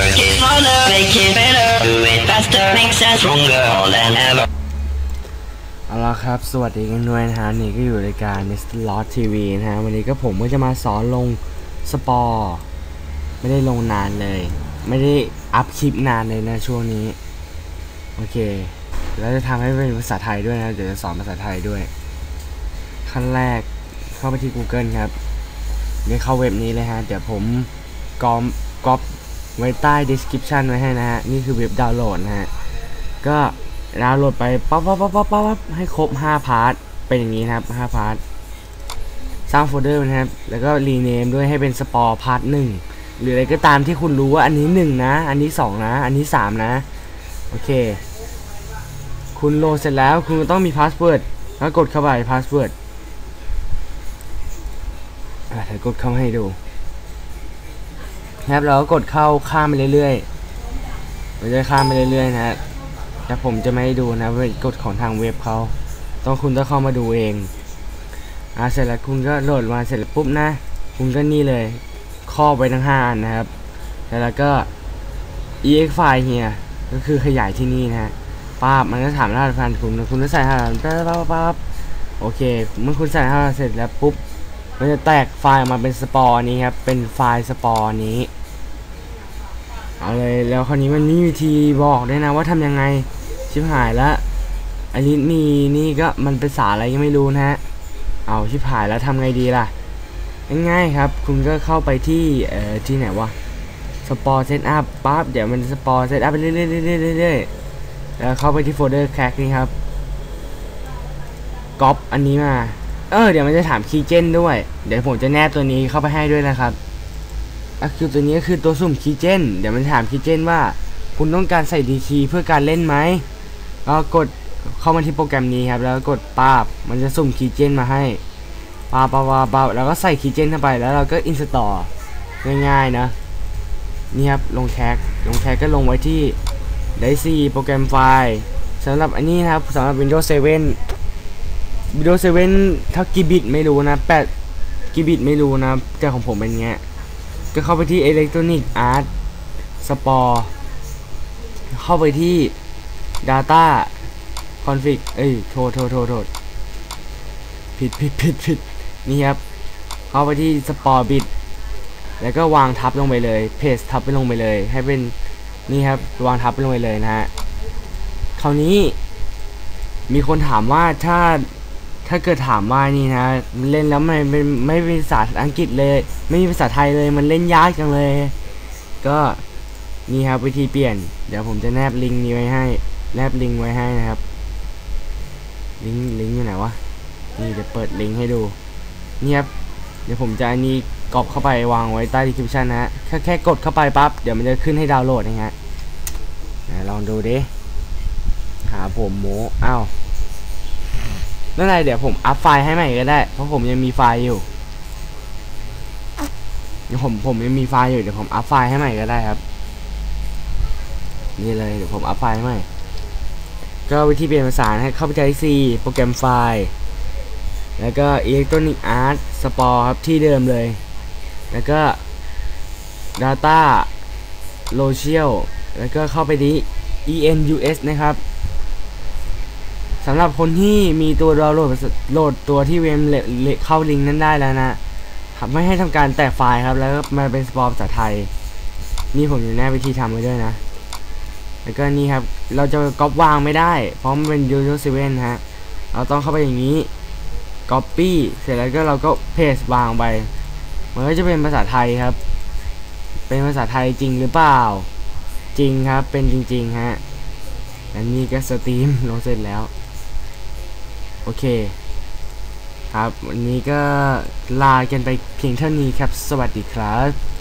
Work it smarter, make it better, do it faster, makes us stronger than ever. เอาละครับ สวัสดีกันด้วยนะฮะ นี่ก็อยู่รายการ Mr. Lot TV นะฮะ วันนี้ก็ผมก็จะมาสอนลงสปอร์ ไม่ได้ลงนานเลย ไม่ได้อัพคลิปนานเลยนะช่วงนี้ โอเค แล้วจะทำให้เป็นภาษาไทยด้วยนะ เดี๋ยวจะสอนภาษาไทยด้วย ขั้นแรกเข้าไปที่ Google ครับนี่เข้าเว็บนี้เลยฮะ เดี๋ยวผมกอมก๊อป ไว้ใต้ description ไว้ให้นะฮะ นี่คือเว็บดาวน์โหลดนะฮะ ก็ดาวน์โหลดไปปั๊บปั๊บปั๊บปั๊บปั๊บให้ครบ 5 พาร์ท เป็นอย่างนี้นะครับ 5 พาร์ท สร้างโฟลเดอร์นะครับ แล้วก็รีเนมด้วยให้เป็นสปอร์พาร์ทหนึ่งหรืออะไรก็ตามที่คุณรู้ว่าอันนี้ 1 นะ อันนี้ 2 นะ อันนี้ 3 นะ โอเค คุณโหลดเสร็จแล้วคุณต้องมีพาสเวิร์ดแล้วกดเข้าไปพาสเวิร์ดเดี๋ยวกดเข้าให้ดู นะครับเราก็กดเข้าข้ามไปเรื่อยๆเราจะข้ามไปเรื่อยๆนะฮะแต่ผมจะไม่ให้ดูนะเป็นกฎของทางเว็บเขาต้องคุณต้องเข้ามาดูเองอ่าเสร็จแล้วคุณก็โหลดมาเสร็จปุ๊บนะ คุณก็นี่เลยครอบไว้ทั้ง5อันนะครับแล้วก็ ex file เฮียก็คือขยายที่นี่นะฮะป้าบมันก็ถามรหัสพันคุณคุณก็ใส่รหัสปั๊บปั๊บปั๊บโอเค เมื่อคุณใส่รหัสเสร็จแล้วปุ๊บ มันจะแตกไฟล์ออกมาเป็นสปอร์นี้ครับ เป็นไฟล์สปอร์นี้ เอาเลย แล้วคราวนี้มันมีวิธีบอกด้วยนะว่าทำยังไง ชิบหายแล้วอันนี้มีนี่ก็มันเป็นสารอะไรยังไม่รู้นะฮะ เอาชิบหายแล้วทำไงดีล่ะ ง่ายๆครับ คุณก็เข้าไปที่เอ่อที่ไหนวะ สปอร์เซตอัพปั๊บ เดี๋ยวมันสปอร์เซตอัพไปเรื่อยๆเรื่อยๆแล้วเข้าไปที่โฟลเดอร์แคคนี่ครับก๊อปอันนี้มา เออเดี๋ยวมันจะถามคีเจนด้วย เดี๋ยวผมจะแนบตัวนี้เข้าไปให้ด้วยนะครับอะคือตัวนี้ก็คือตัวสุ่มคีเจนเดี๋ยวมันถามคีเจนว่า คุณต้องการใส่ดีคีเพื่อการเล่นไหมก็กดเข้ามาที่โปรแกรมนี้ครับ แล้วกดปาบมันจะสุ่มคีเจนมาให้ปาบปาบปาบปาบแล้วก็ใส่คีเจนเข้าไปแล้วเราก็อินสตอลง่ายๆนะนี่ครับลงแท็กลงแท็กก็ลงไว้ที่ไดซีโปรแกรมไฟล์สำหรับอันนี้นะครับสำหรับ Windows 7 Windows 7เท่ากิบิตไม่รู้นะ8กิบิตไม่รู้นะแต่ของผมเป็นเงี้ยก็เข้าไปที่ Electronic Art Spore เข้าไปที่ Data Config เอ้ยโทษโทษโทษโทษผิดผิดผิดผิดนี่ครับ เข้าไปที่ Spore Bit แล้วก็วางทับลงไปเลยเพจทับไปลงไปเลย ให้เป็นนี่ครับวางทับไปลงไปเลยนะฮะคราวนี้มีคนถามว่าถ้า ถ้าเกิดถามว่านี่นะเล่นแล้วไม่ไม่ไม่เป็นภาษาอังกฤษเลย ไม่มีภาษาไทยเลยมันเล่นยากจังเลย ก็นี่ครับวิธีเปลี่ยน เดี๋ยวผมจะแนบลิงก์นี้ไว้ให้แนบลิงก์ไว้ให้นะครับ ลิงก์ลิงก์อยู่ไหนวะนี่เดี๋ยวเปิดลิงก์ให้ดูนี่ครับเดี๋ยวผมจะอันนี้กรอบเข้าไปวางไว้ใต้ description นะฮะแค่แค่กดเข้าไปปั๊บเดี๋ยวมันจะขึ้นให้ดาวน์โหลดนะฮะลองดูดิหาผมโมอ้าว นั่นไรเดี๋ยวผมอัพไฟล์ให้ใหม่ก็ได้ เพราะผมยังมีไฟล์อยู่เดี๋ยวผมผมยังมีไฟล์อยู่เดี๋ยวผมอัพไฟล์ให้ใหม่ก็ได้ครับ นี่เลยเดี๋ยวผมอัพไฟล์ให้ใหม่ ก็วิธีเปลี่ยนภาษาให้เข้าไปใช้ C โปรแกรมไฟล์ แล้วก็ Electronic Art Spore ครับที่เดิมเลย แล้วก็ Data Local แล้วก็เข้าไปที่ ENUS นะครับ สำหรับคนที่มีตัวดาวโหลดโหลดตัวที่เวมเข้าลิงก์นั้นได้แล้วนะไม่ให้ทำการแตกไฟล์ครับ แล้วก็มาเป็นสปอร์ภาษาไทย นี่ผมอยู่แนบวิธีทำไว้ด้วยนะ แล้วก็นี่ครับ เราจะก๊อปวางไม่ได้ เพราะมันเป็น Windows 7ฮะ เราต้องเข้าไปอย่างนี้ Copy เสร็จแล้วก็เราก็เพสวางไป มันก็จะเป็นภาษาไทยครับ เป็นภาษาไทยจริงหรือเปล่า จริงครับ เป็นจริงๆฮะ อันนี้ก็สตรีมลงเสร็จแล้ว เคครับ วันนี้ก็ลากันไปเพียงเท่านี้ครับ สวัสดีครับ